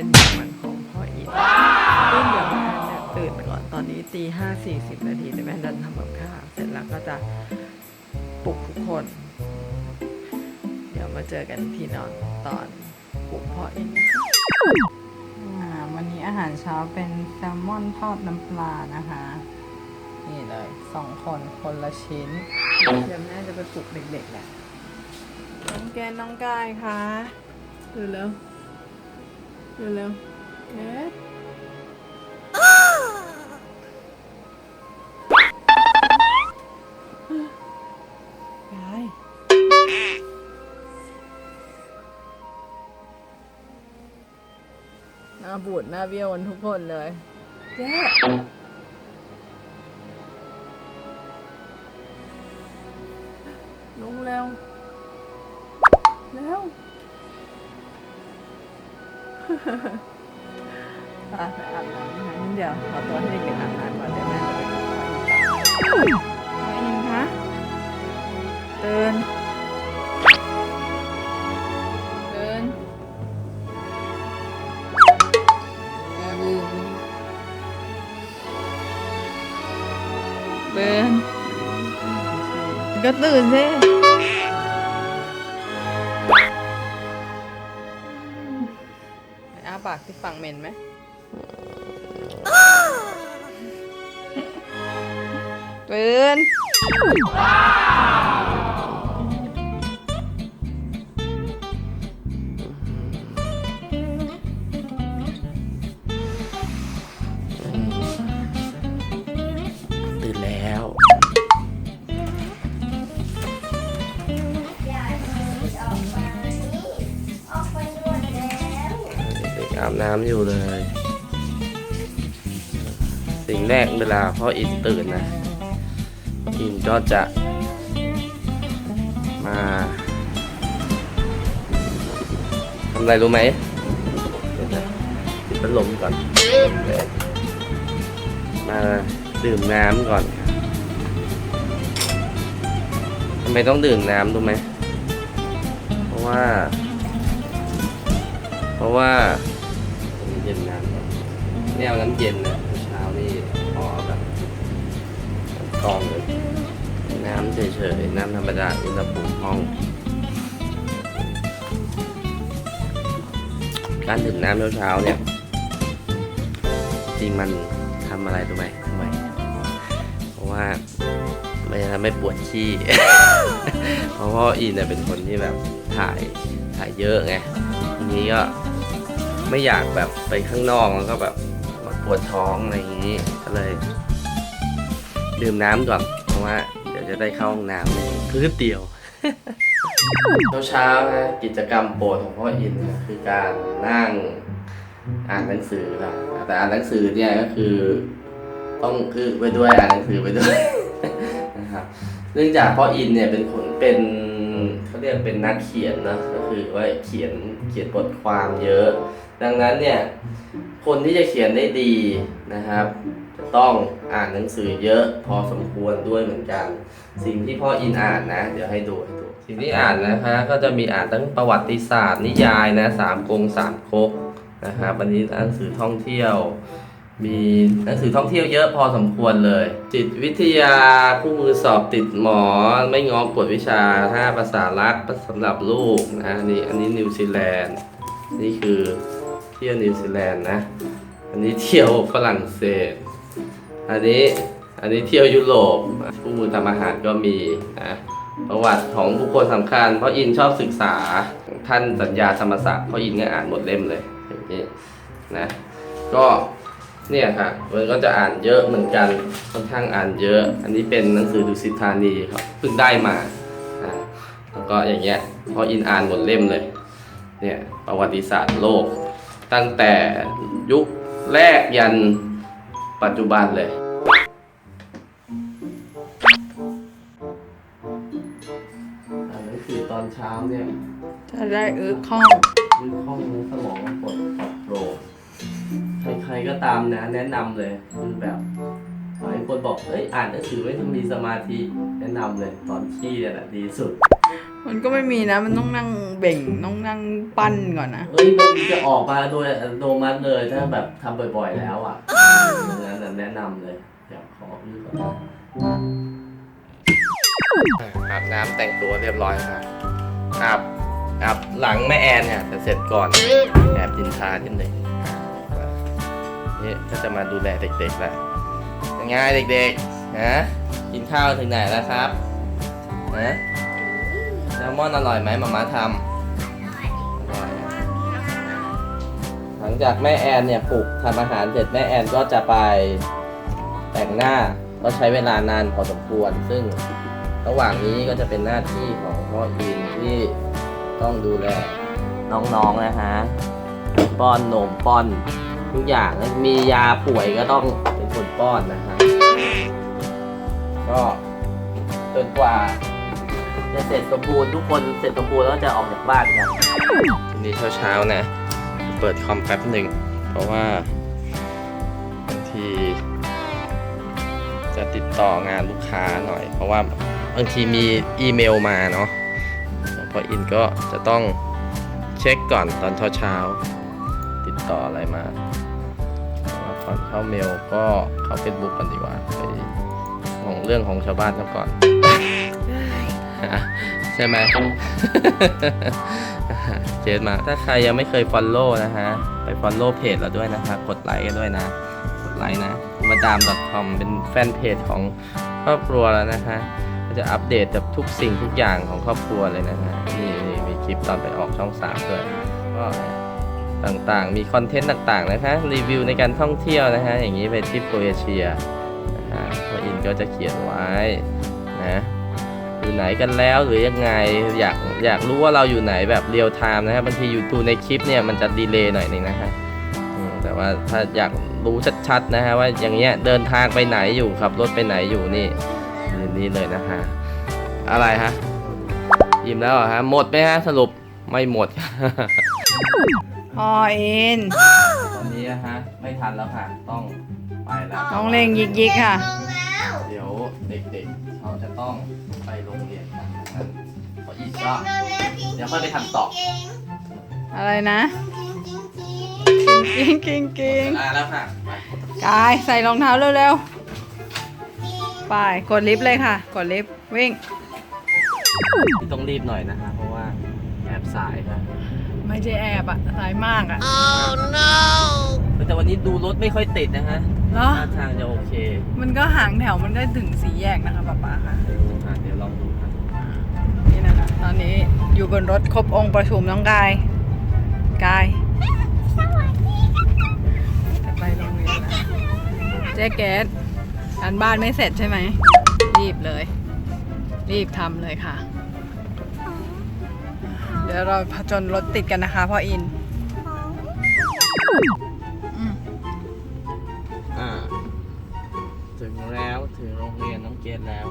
เป็นอย่างมันของพ่ออินซึ่งเดี๋ยวแม่เนี่ยตื่นก่อนตอนนี้ตีห้าสี่สิบนาทีแต่แม่ดันทำกับข้าวเสร็จแล้วก็จะปลุกทุกคน เดี๋ยวมาเจอกันที่นอนตอนปลุกพ่ออินนะคะอ่าวันนี้อาหารเช้าเป็นแซลมอนทอดน้ำปลานะคะ นี่เลยสองคนคนละชิ้น เดี๋ยวแม่จะไปปลุกเด็กๆแหละน้องแกนน้องกายคะดูเร็วดู เร็วเอ๊ะกายหน้าบูดหน้าเบี้ยวกันทุกคนเลยเจ๊ อาบน้ำนะคะงั้นเดียวขอตัวให้เด็กๆอาบน้ำก่อนเดี๋ยวแม่จะไปนอนพ่ออินต่อพ่ออินคะตื่นตื่นตื่นก็ตื่นสิาปากที่ฝั่งเหม็นไหมตื่นตื่น น้ำอยู่เลย สิ่งแรกเวลาพ่ออินตื่นนะอินก็จะ มาทำอะไรรู้ไหมปิดพัดลมก่อน มาดื่มน้ำก่อนทำไมต้องดื่มน้ำรู้ไหม เพราะว่า เพราะว่า เนี่เอาน้ำเย็นนะเช้านี่พอแบบกองเลยน้ำเฉยๆ น้ำธรรมดาอุณหภูมิห้อง การดื่มน้ำเช้าๆเนี่ย จริงมันทำอะไรรู้ไหมทำไมเพราะว่าไม่ทำให้ปวดขี้ เพราะพ่ออินเนี่ยเป็นคนที่แบบถ่ายถ่ายเยอะไงทีนี้ก็ไม่อยากแบบไปข้างนอกแล้วก็แบบ วดท้องอะไรอย่างนี้ก็เลย ดื่มน้ำก่อนเพราะว่า เดี๋ยวจะได้เข้าห้องน้ำเลยคือเดียว เช้าๆนะกิจกรรมโปรดของพ่ออินนะคือการนั่งอ่านหนังสือนะแต่อ่านหนังสือเนี่ยก็คือ ต้องคือไปด้วยอ่านหนังสือไปด้วยนะครับเนื่องจากพ่ออินเนี่ยเป็นคนเป็นเขาเรียกเป็นนักเขียนนะก็คือว่าเขียนเขียนบทความเยอะ ดังนั้นเนี่ย คนที่จะเขียนได้ดีนะครับ จะต้องอ่านหนังสือเยอะพอสมควรด้วยเหมือนกัน สิ่งที่พ่ออินอ่านนะ เดี๋ยวให้ดูให้ดูสิ่งที่อ่านนะฮะก็จะมีอ่านทั้งประวัติศาสตร์นิยายนะสามกงสามก๊กนะครับวันนี้หนังสือท่องเที่ยว มีหนังสือท่องเที่ยวเยอะพอสมควรเลย จิตวิทยาคู่มือสอบติดหมอ ไม่งอกวดวิชาห้าภาษารักสำหรับลูกนะนี่อันนี้นิวซีแลนด์นี่คือ ที่ยวนิวซีแลนด์นะ อันนี้เที่ยวฝรั่งเศส อันนี้อันนี้เที่ยวยุโรปคู่มือทำอาหารก็มีนะประวัติของบุคคลสำคัญเพราะอินชอบศึกษาท่านสัญญาธรรมศักดิ์เพราะอินก็อ่านหมดเล่มเลยอย่างนี้นะก็เนี่ยค่ะมันก็จะอ่านเยอะเหมือนกันค่อนข้างอ่านเยอะ อันนี้เป็นหนังสือดุสิตธานีครับเพิ่งได้มาอ่าแล้วก็อย่างเงี้ยเพราะอินอ่านหมดเล่มเลยเนี่ยประวัติศาสตร์โลก ตั้งแต่ยุคแรกยันปัจจุบันเลยอ่านหนังสือตอนเช้าเนี่ยจะได้อึข้องคือข้อมูลสมองมันปลดปลอดโปร่งใครๆก็ตามนะ แนะนำเลยคือแบบหลายคนบอกเอ้ยอ่านหนังสือไม่ต้องมีสมาธิแนะนำเลย ตอนขี้เนี่ยแหละดีสุด มันก็ไม่มีนะ มันต้องนั่งเบ่งต้องนั่งปั้นก่อนนะ เฮ้ยมันจะออกมาโดยอัตโนมัติเลยถ้าแบบทำบ่อยๆแล้วอะดังนั้นน่ะแนะนำเลย อยากขอพี่ก่อนอาบน้ำแต่งตัวเรียบร้อยครับอาบอาบหลังแม่แอนเนี่ยแต่เสร็จก่อนแอบดินทานิดหนึ่งนี่ก็จะมาดูแลเด็กๆแล้วยังไงเด็กๆนะกินข้าวถึงไหนแล้วครับนะ แซลมอนอร่อยไหมมาม่าทำอร่อยอะหลังจากแม่แอนเนี่ยปลุกทำอาหารเสร็จแม่แอนก็จะไปแต่งหน้าก็ใช้เวลานานพอสมควร ซึ่งระหว่างนี้ก็จะเป็นหน้าที่ของพ่ออินที่ต้องดูแลน้องๆนะฮะป้อนนมป้อนทุกอย่างมียาป่วยก็ต้องเป็นคนป้อนนะฮะก็จนกว่า จะเสร็จสมบูรณ์ทุกคนเสร็จสมบูรณ์แล้วจะออกจากบ้านกันทีนี้เช้าๆนะ เปิดคอมแป๊บหนึ่ง เพราะว่าบางที จะติดต่องานลูกค้าหน่อย เพราะว่าบางทีมีอีเมลมาเนาะพออินก็จะต้องเช็คก่อนตอนเช้าๆติดต่ออะไรมาว่าก่อนเข้าเมลก็เข้า Facebook ก่อนดีกว่าไปของเรื่องของชาวบ้านก่อน ใช่ไหม เจนมา ถ้าใครยังไม่เคย Follow นะฮะ ไป Follow เพจเราด้วยนะคะกดไลค์กันด้วยนะ กดไลค์นะมาดาม .com เป็นแฟนเพจของครอบครัวแล้วนะคะก็จะอัปเดตกับทุกสิ่งทุกอย่างของครอบครัวเลยนะฮะ นี่นี่มีคลิปตอนไปออกช่อง3ด้วยก็ต่างๆ มีคอนเทนต์ต่างๆนะคะรีวิวในการท่องเที่ยวนะฮะ อย่างนี้ไปทริปโครเอเชียนะฮะพออินก็จะเขียนไว้นะ อยู่ไหนกันแล้วหรือยังไงอยากอยากรู้ว่าเราอยู่ไหนแบบเรียลไทม์นะครับบางทีอยู่ดูในคลิปเนี่ยมันจะดีเลย์หน่อยหนึงนะฮะอืมแต่ว่าถ้าอยากรู้ชัดๆนะฮะว่าอย่างเงี้ยเดินทางไปไหนอยู่ขับรถไปไหนอยู่นี่นี่เลยนะฮะอะไรฮะอิ่มแล้วเหรอฮะหมดไหมฮะสรุปไม่หมดพ่ออินตอนนี้นะฮะไม่ทันแล้วค่ะต้องไปแล้วน้องเล่งยิกยิกๆค่ะ เดี๋ยวเด็กๆ เขาจะต้องไปโรงเรียนกันนะครับขออีกก็เดี๋ยวค่อยไปทำต่ออะไรนะกิงกิงกิงมาแล้วค่ะไปกายใส่รองเท้าเร็วๆไปกดลิฟต์เลยค่ะ กดลิฟต์วิ่ง ต้องรีบหน่อยนะฮะเพราะว่าแอบสายครับไม่ใช่แอบอะสายมากอะแต่วันนี้ดูรถไม่ค่อยติดนะฮะ เหรอ ท่าทางจะโอเคมันก็หางแถวมันก็ถึงสีแยกนะคะป๊าป๊าค่ะ อะเดี๋ยวลองดูครับนี่นะคะ ตอนนี้อยู่บนรถครบองค์ประชุมน้องกาย กายจะไปโรงเรียนแล้วเจ๊เกตการบ้านไม่เสร็จใช่ไหม รีบเลย รีบทำเลยค่ะ เดี๋ยวเราผจญรถติดกันนะคะพ่ออินอื งแล้วถึงโรงเรียนน้องเกดแล้ว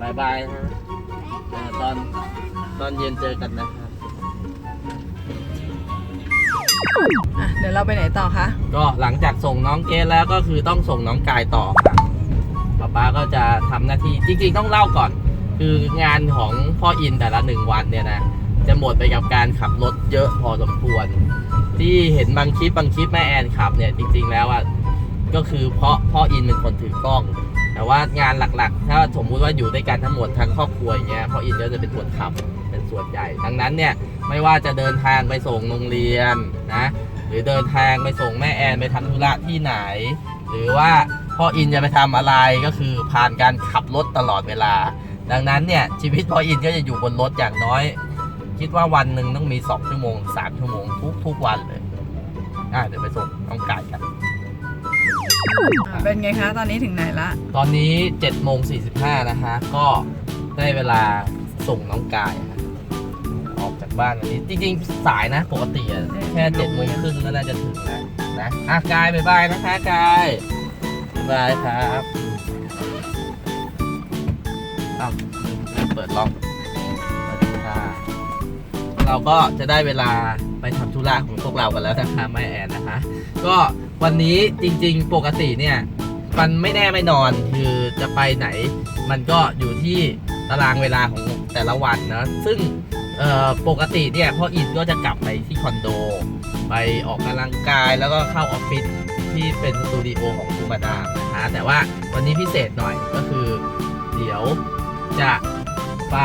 บายบายนะฮะเอ่อตอนตอนเย็นเจอกันนะครับ อะเดี๋ยวเราไปไหนต่อคะ ก็หลังจากส่งน้องเกดแล้วก็คือต้องส่งน้องกายต่อครับป๊าป๊าก็จะทำหน้าที่จริงๆต้องเล่าก่อน คืองานของพ่ออินแต่ละหนึ่งวันเนี่ยนะ จะหมดไปกับการขับรถเยอะพอสมควร ที่เห็นบางคลิปบางคลิปแม่แอนขับเนี่ยจริงๆแล้วอะ ก็คือเพราะพ่ออินเป็นคนถือกล้อง แต่ว่างานหลักๆ ถ้าสมมุติว่าอยู่ด้วยกันทั้งหมดทั้งครอบครัวอย่างเงี้ยพ่ออินก็จะเป็นคนขับเป็นส่วนใหญ่ ดังนั้นเนี่ยไม่ว่าจะเดินทางไปส่งโรงเรียนนะหรือเดินทางไปส่งแม่แอนไปทำธุระที่ไหน หรือว่าพ่ออินจะไปทำอะไรก็คือผ่านการขับรถตลอดเวลา ดังนั้นเนี่ยชีวิตพ่ออินก็จะอยู่บนรถอย่างน้อย คิดว่าวันหนึ่งต้องมี 2 ชั่วโมง 3 ชั่วโมงทุกทุกวันเลยอะเดี๋ยวไปส่งน้องกายกัน เป็นไงคะ ตอนนี้ถึงไหนละ ตอนนี้7โมง45นะฮะ ก็ได้เวลาส่งน้องกายฮะออกจากบ้านวันนี้ จริงๆ สายนะ ปกติอะแค่7โมงครึ่งก็น่าจะถึงแล้วนะอะกายบ๊ายบายนะคะกายบ๊ายบายครับอ้าวลืมเปิดล็อกสวัสดีค่ะ เราก็จะได้เวลาไปทำธุระของพวกเรากันแล้วนะคะไม่แอนนะคะ ก็วันนี้จริงๆ ปกติเนี่ย มันไม่แน่ไม่นอนคือจะไปไหน มันก็อยู่ที่ตารางเวลาของแต่ละวันนะซึ่งปกติเนี่ยพ่ออินก็จะกลับไปที่คอนโด ไปออกกำลังกายแล้วก็เข้าออฟฟิศที่เป็นสตูดิโอของคุณมาดามนะคะแต่ว่าวันนี้พิเศษหน่อยก็คือ เดี๋ยวจะไป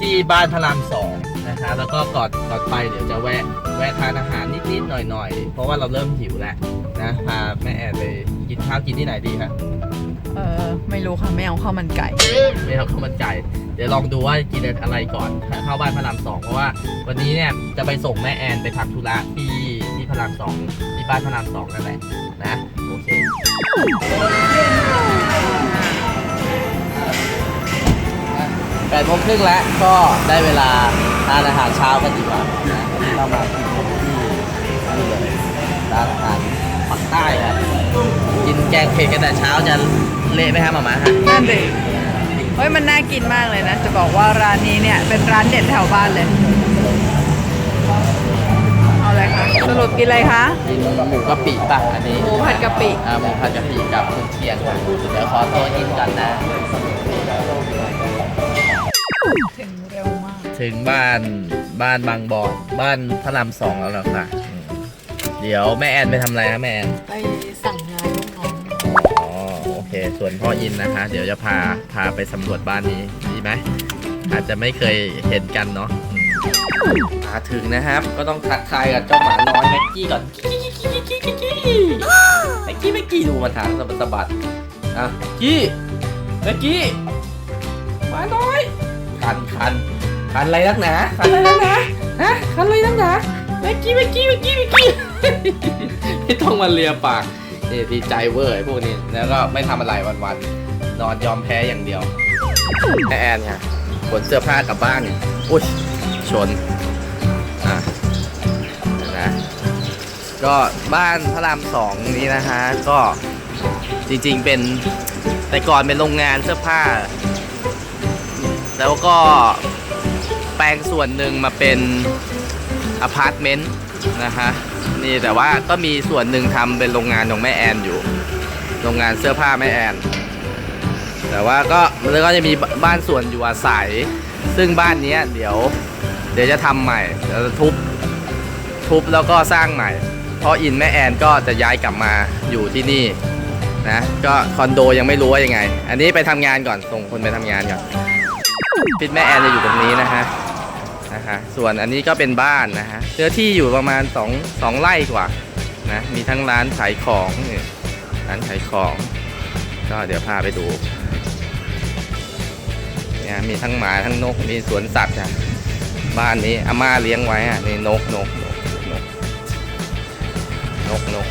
ที่บ้านพระรามสองนะคะแล้วก็ก่อนก่อนไปเดี๋ยวจะแวะแวะทานอาหารนิดๆหน่อยๆ เพราะว่าเราเริ่มหิวแล้วนะพาแม่แอนไปกินข้าวกินที่ไหนดีคะเออไม่รู้ค่ะไม่เอาข้าวมันไก่ไม่เอาข้าวมันไก่เดี๋ยวลองดูว่ากินอะไรก่อนเข้าบ้านพระรามสองเพราะว่าวันนี้เนี่ยจะไปส่งแม่แอนไปทำธุระที่ที่พระรามสองที่บ้านพระรามสองนั่นแหละนะโอเค แปดโมงครึ่งแล้วก็ได้เวลาทานอาหารเช้ากันดีกว่านะเรามากินที่นี่เลยร้านอาหารปักใต้อะกินแกงเผ็ดกันแต่เช้าจะเละไหมครับหมามาฮะนั่นดิเฮ้ยมันน่ากินมากเลยนะ จะบอกว่าร้านนี้เนี่ย เป็นร้านเด็ดแถวบ้านเลย เอาอะไรคะสรุปกินอะไรคะกินหมูกะปิป่ะอันนี้หมูผัดกะปิอ่าหมูผัดกะปิกับคุณเชียงเดี๋ยวขอตัวกินกันนะ ถึงบ้านบ้านบางบอนบ้านพระรามสองแล้วเหรอค่ะอืมเดี๋ยวแม่แอนไปทำอะไรนะแม่แอน ไปสั่งงานลูกน้องอ๋อโอเค ส่วนพ่ออินนะคะ เดี๋ยวจะพาพาไปสำรวจบ้านนี้ดีไหมอาจจะไม่เคยเห็นกันเนาะอืมมาถึงนะครับ ก็ต้องทักทายกับเจ้าหมาน้อยแม็กกี้ก่อนแม็กกี้แม็กกี้ดูมาทางสะบัดสะบัดอะแม็กกี้แม็กกี้หมาน้อยคันคัน คันอะไรนักหนาคันอะไรนักหนาฮะคันอะไรนักหนาแม็กกี้แม็กกี้แม็กกี้แม็กกี้ไม่ต้องมาเลียปากนี่ดีใจเวอร์ไอ้พวกนี้แล้วก็ไม่ทำอะไรวันๆนอนยอมแพ้อย่างเดียวแม่แอนค่ะขนเสื้อผ้ากลับบ้านอุ้ยชนอะเดี๋ยวนะก็บ้านพระรามสองนี้นะคะก็จริงๆเป็นแต่ก่อนเป็นโรงงานเสื้อผ้า แล้วก็แป ลงส่วนหนึ่งมาเป็นอพาร์ตเมนต์นะคะนี่แต่ว่าก็มีส่วนหนึ่งทำเป็นโรงงานของแม่แอนอยู่ โรงงานเสื้อผ้าแม่แอน แต่ว่าก็แล้วก็จะมีบ้านส่วนอยู่อาศัย ซึ่งบ้านนี้เดี๋ยว เดี๋ยวจะทำใหม่จะทุบทุบแล้วก็สร้างใหม่ เพราะอินแม่แอนก็จะย้ายกลับมาอยู่ที่นี่นะก็คอนโดยังไม่รู้ว่ายังไง อันนี้ไปทำงานก่อนส่งคนไปทำงานก่อนฟิตแม่แอนจะอยู่ตรงนี้นะฮะ นะคะส่วนอันนี้ก็เป็นบ้านนะฮะเนื้อที่อยู่ประมาณ2 2ไร่กว่านะมีทั้งร้านขายของร้านขายของ ก็เดี๋ยวพาไปดูเนี่ยมีทั้งหมาทั้งนกมีสวนสัตว์อะบ้านนี้อาม่าเลี้ยงไว้อะนี่นกนกนกนกนกนก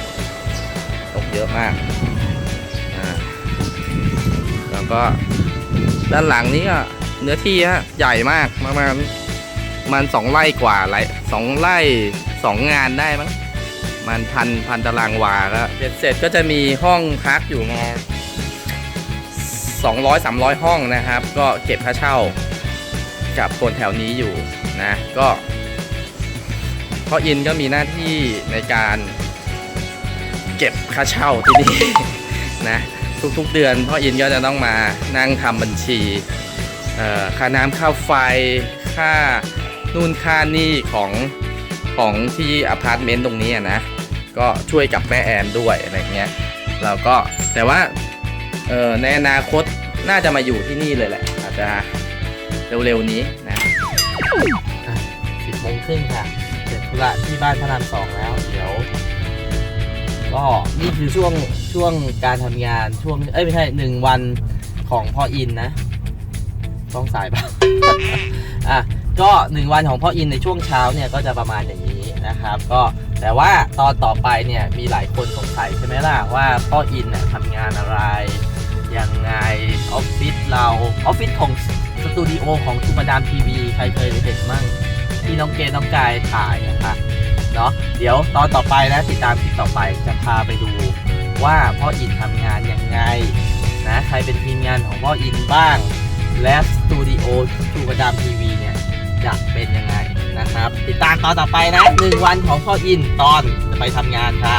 นกเยอะมากอ่าแล้วก็ด้านหลังนี้ก็เนื้อที่ฮะใหญ่มากประมาณ มันสองไร่กว่าไรสองไร่สองงานได้มั้งมันพันพันตารางวาก็เสร็จเสร็จก็จะมีห้องพักอยู่มาสองร้อยสามร้อยห้องนะครับ ก็เก็บค่าเช่ากับคนแถวนี้อยู่นะก็พ่ออินก็มีหน้าที่ในการเก็บค่าเช่าที่นี่นะทุกๆเดือนพ่ออินก็จะต้องมานั่งทำบัญชีเอ่อค่าน้ำค่าไฟค่า นู่นค่านี่ของของที่อพาร์ตเมนต์ตรงนี้นะ ก็ช่วยกับแม่แอนด้วยอะไรเงี้ยเราก็แต่ว่าเออในอนาคตน่าจะมาอยู่ที่นี่เลยแหละ อาจจะเร็วๆนี้นะสิบโมงครึ่งค่ะ เสร็จธุระที่บ้านพระรามสองแล้ว เดี๋ยว ก็นี่คือช่วงช่วงการทำงานช่วง เอ้ยไม่ใช่หนึ่งวันของพ่ออินนะ ต้องสายปะอะ ก็หนึ่งวันของพ่ออินในช่วงเช้าเนี่ยก็จะประมาณอย่างนี้นะครับ ก็แต่ว่าตอนต่อไปเนี่ยมีหลายคนสงสัยใช่ไหมล่ะว่าพ่ออินเนี่ยทำงานอะไรยังไงออฟฟิศเราออฟฟิศของสตูดิโอของทูมาดามทีวีใครเคยเห็นมั่งที่น้องเกน้องกายถ่ายนะคะเนาะเดี๋ยวตอนต่อไปนะติดตามคลิปต่อไปจะพาไปดูว่าพ่ออินทำงานยังไงนะใครเป็นทีมงานของพ่ออินบ้าง และสตูดิโอทูมาดามทีวีเนี่ย จะเป็นยังไงนะครับ ติดตามตอนต่อไปนะหนึ่งวันของพ่ออินตอนจะไปทำงานค่ะ